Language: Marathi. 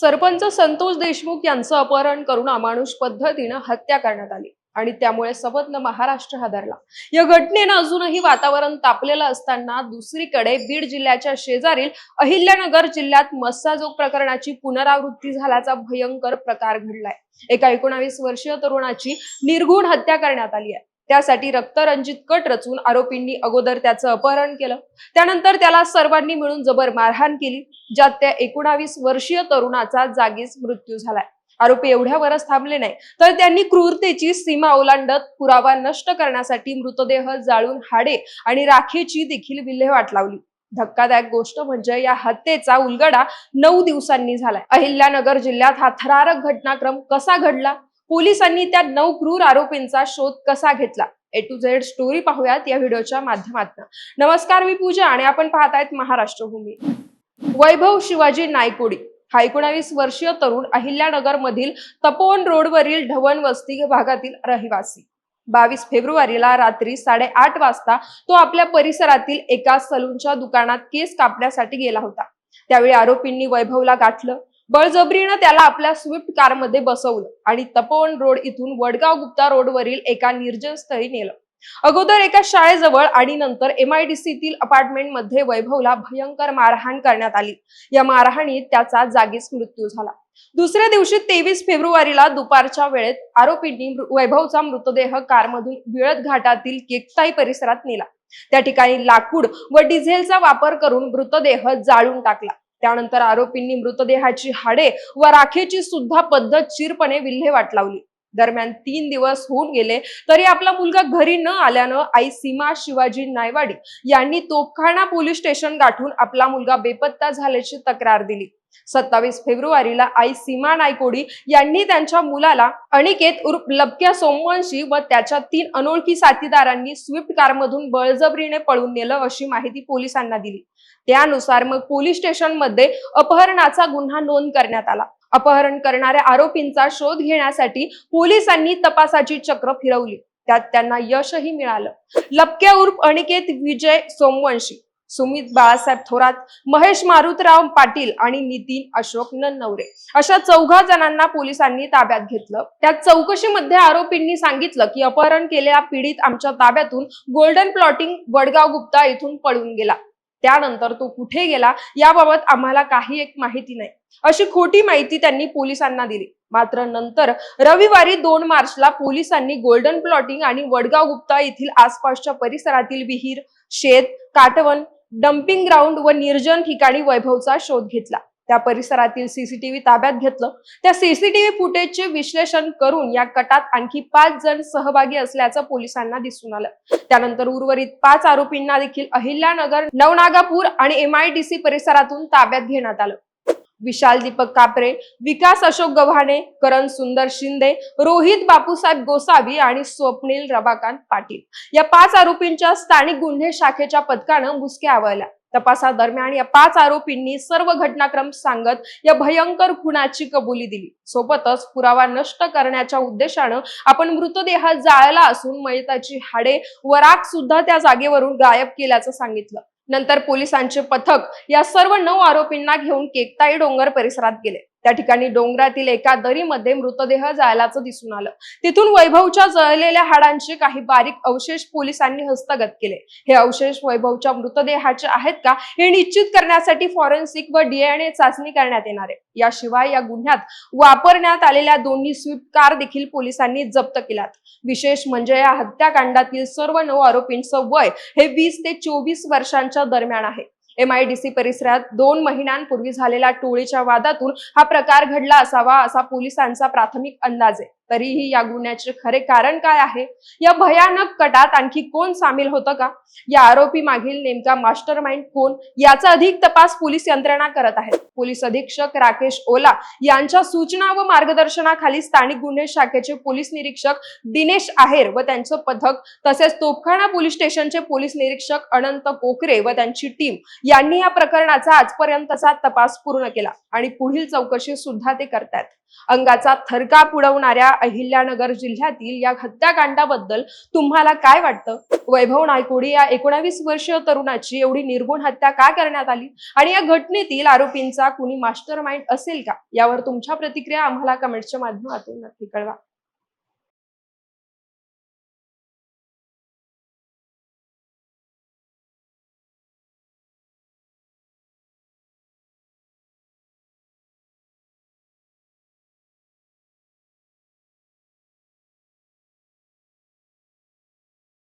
सरपंच संतोष देशमुख यांचं अपहरण करून अमानुष पद्धतीनं हत्या करण्यात आली आणि त्यामुळे सबंध महाराष्ट्र हादरला. या घटनेनं अजूनही वातावरण तापलेलं असताना दुसरीकडे बीड जिल्ह्याच्या शेजारील अहिल्यानगर जिल्ह्यात मस्साजोग प्रकरणाची पुनरावृत्ती झाल्याचा भयंकर प्रकार घडलाय. एका एकोणावीस वर्षीय तरुणाची निर्घुण हत्या करण्यात आली आहे. त्यासाठी रक्तरंजित कट रचून आरोपींनी अगोदर त्याचं अपहरण केलं. त्यानंतर त्याला सर्वांनी मिळून जबर मारहाण केली ज्यात त्या एकोणावीस वर्षीय तरुणाचा जागीच मृत्यू झालाय. आरोपी एवढ्यावरच थांबले नाही तर त्यांनी क्रूरतेची सीमा ओलांडत पुरावा नष्ट करण्यासाठी मृतदेह जाळून हाडे आणि राखेची देखील विल्हेवाट लावली. धक्कादायक गोष्ट म्हणजे या हत्येचा उलगडा नऊ दिवसांनी झालाय. अहिल्यानगर जिल्ह्यात हा थरारक घटनाक्रम कसा घडला? पोलिसांनी त्या नऊ क्रूर आरोपींचा शोध कसा घेतला? ए टू झेड स्टोरी पाहूयात या व्हिडिओच्या माध्यमातून. नमस्कार मी पूजा आणि आपण पाहतायत महाराष्ट्र भूमी वैभव शिवाजी नायकोडी हा एकोणावीस वर्षीय तरुण अहिल्यानगर मधील तपोवन रोडवरील ढवण वस्ती भागातील रहिवासी. बावीस फेब्रुवारीला रात्री साडेआठ वाजता तो आपल्या परिसरातील एका सलूनच्या दुकानात केस कापण्यासाठी गेला होता. त्यावेळी आरोपींनी वैभवला गाठलं. बळजबरीनं त्याला आपल्या स्विफ्ट कारमध्ये बसवलं आणि तपोवन रोड इथून वडगाव गुप्ता रोडवरील एका निर्जन स्थळी नेलं. अगोदर एका शाळेजवळ आणि नंतर एमआयडीसीतील अपार्टमेंटमध्ये वैभवला भयंकर मारहाण करण्यात आली. या मारहाणीत त्याचा जागीच मृत्यू झाला. दुसऱ्या दिवशी तेवीस फेब्रुवारीला दुपारच्या वेळेत आरोपींनी वैभवचा मृतदेह कारमधून विळत घाटातील केकताई परिसरात नेला. त्या ठिकाणी लाकूड व डिझेलचा वापर करून मृतदेह जाळून टाकला. त्यानंतर आरोपींनी मृतदेहाची हाडे व राखेची सुद्धा पद्धतशीरपणे विल्हेवाट लावली. दरम्यान तीन दिवस होऊन गेले तरी आपला मुलगा घरी न आल्यानं आई सीमा शिवाजी नायवाडी यांनी तोफखाना पोलीस स्टेशन गाठून आपला मुलगा बेपत्ता झाल्याची तक्रार दिली. सत्तावीस फेब्रुवारीला आई सीमा नायकोडी यांनी त्यांच्या मुलाला अनिकेत उर्फ लपक्या सोमवंशी व त्याच्या तीन अनोळखी साथीदारांनी स्विफ्ट कारमधून बळजबरीने पळून नेलं अशी माहिती पोलिसांना दिली. त्यानुसार मग पोलीस स्टेशनमध्ये अपहरणाचा गुन्हा नोंद करण्यात आला. अपहरण करणाऱ्या आरोपींचा शोध घेण्यासाठी पोलिसांनी तपासाची चक्र फिरवली. त्यात त्यांना यशही मिळालं. लपक्या उर्फ अनिकेत विजय सोमवंशी सुमित बाळासाहेब थोरात महेश मारुतराव पाटील आणि नितीन अशोक नन्नवरे अशा चौघा जणांना पोलिसांनी ताब्यात घेतलं. त्या चौकशीमध्ये आरोपींनी सांगितलं की अपहरण केलेला पीडित आमच्या ताब्यातून गोल्डन प्लॉटिंग वडगाव गुप्ता इथून पळून गेला. त्यानंतर तो कुठे गेला याबाबत आम्हाला काही एक माहिती नाही. अशी खोटी माहिती त्यांनी पोलिसांना दिली. मात्र नंतर रविवारी दोन मार्चला पोलिसांनी गोल्डन प्लॉटिंग आणि वडगाव गुप्ता येथील आसपासच्या परिसरातील विहीर शेत काटवण डम्पिंग ग्राउंड व निर्जन ठिकाणी वैभवचा शोध घेतला. त्या परिसरातील सीसीटीव्ही ताब्यात घेतलं. त्या सीसीटीव्ही फुटेजचे विश्लेषण करून या कटात आणखी पाच जण सहभागी असल्याचं पोलिसांना दिसून आलं. त्यानंतर उर्वरित पाच आरोपींना देखील अहिल्यानगर नवनागापूर आणि एमआयडीसी परिसरातून ताब्यात घेण्यात आलं. विशाल दीपक कापरे विकास अशोक गव्हाणे करण सुंदर शिंदे रोहित बापूसाहेब गोसावी आणि स्वप्नील रमाकांत पाटील. या पाच आरोपींच्या स्थानिक गुन्हे शाखेच्या पथकानं मुसक्या आवळल्या. तपासादरम्यान या पाच आरोपींनी सर्व घटनाक्रम सांगत या भयंकर खुनाची कबुली दिली. सोबतच पुरावा नष्ट करण्याच्या उद्देशानं आपण मृतदेह जाळला असून मयताची हाडे वराक सुद्धा त्या जागेवरून गायब केल्याचं सांगितलं. नंतर पोलिसांचे पथक या सर्व नऊ आरोपींना घेऊन केकताई डोंगर परिसरात गेले. त्या ठिकाणी डोंगरातील एका दरीमध्ये मृतदेह जायलाचं दिसून आलं. तिथून वैभवच्या जळलेल्या हाडांचे काही बारीक अवशेष पोलिसांनी हस्तगत केले. हे अवशेष वैभवच्या मृतदेहाचे आहेत का हे निश्चित करण्यासाठी फॉरेन्सिक व डीएनए चाचणी करण्यात येणार आहे. याशिवाय या गुन्ह्यात वापरण्यात आलेल्या दोन्ही स्विफ्ट कार देखील पोलिसांनी जप्त केल्यात. विशेष म्हणजे या हत्याकांडातील सर्व नऊ आरोपींचं वय हे वीस ते चोवीस वर्षांच्या दरम्यान आहे. एमआयडीसी परिसरात दोन महिन्यांपूर्वी झालेल्या टोळीच्या वादातून हा प्रकार घडला असावा असा पोलिसांचा प्राथमिक अंदाज आहे. तरीही या गुन्ह्याचे खरे कारण काय आहे? या भयानक कटात आणखी कोण सामील होतं का? या आरोपी मागील नेमका मास्टर माइंड कोण? याचा अधिक तपास पोलीस यंत्रणा करत आहेत. पोलीस अधीक्षक राकेश ओला यांच्या सूचना व मार्गदर्शनाखाली स्थानिक गुन्हे शाखेचे पोलीस निरीक्षक दिनेश आहेर व त्यांचं पथक तसेच तोपखाना पोलीस स्टेशनचे पोलीस निरीक्षक अनंत कोकरे व त्यांची टीम यांनी या प्रकरणाचा आजपर्यंतचा तपास पूर्ण केला आणि पुढील चौकशी सुद्धा ते करतात अंगाचा थरकाप उडवणाऱ्या अहिल्यानगर जिल्ह्यातील या हत्याकांडाबद्दल तुम्हाला काय वाटतं? वैभव नायकोडी या एकोणावीस वर्षीय तरुणाची एवढी निर्गुण हत्या का करण्यात आली? आणि या घटनेतील आरोपींचा कुणी मास्टर माइंड असेल का? यावर तुमच्या प्रतिक्रिया आम्हाला कमेंटच्या माध्यमातून नक्की कळवा.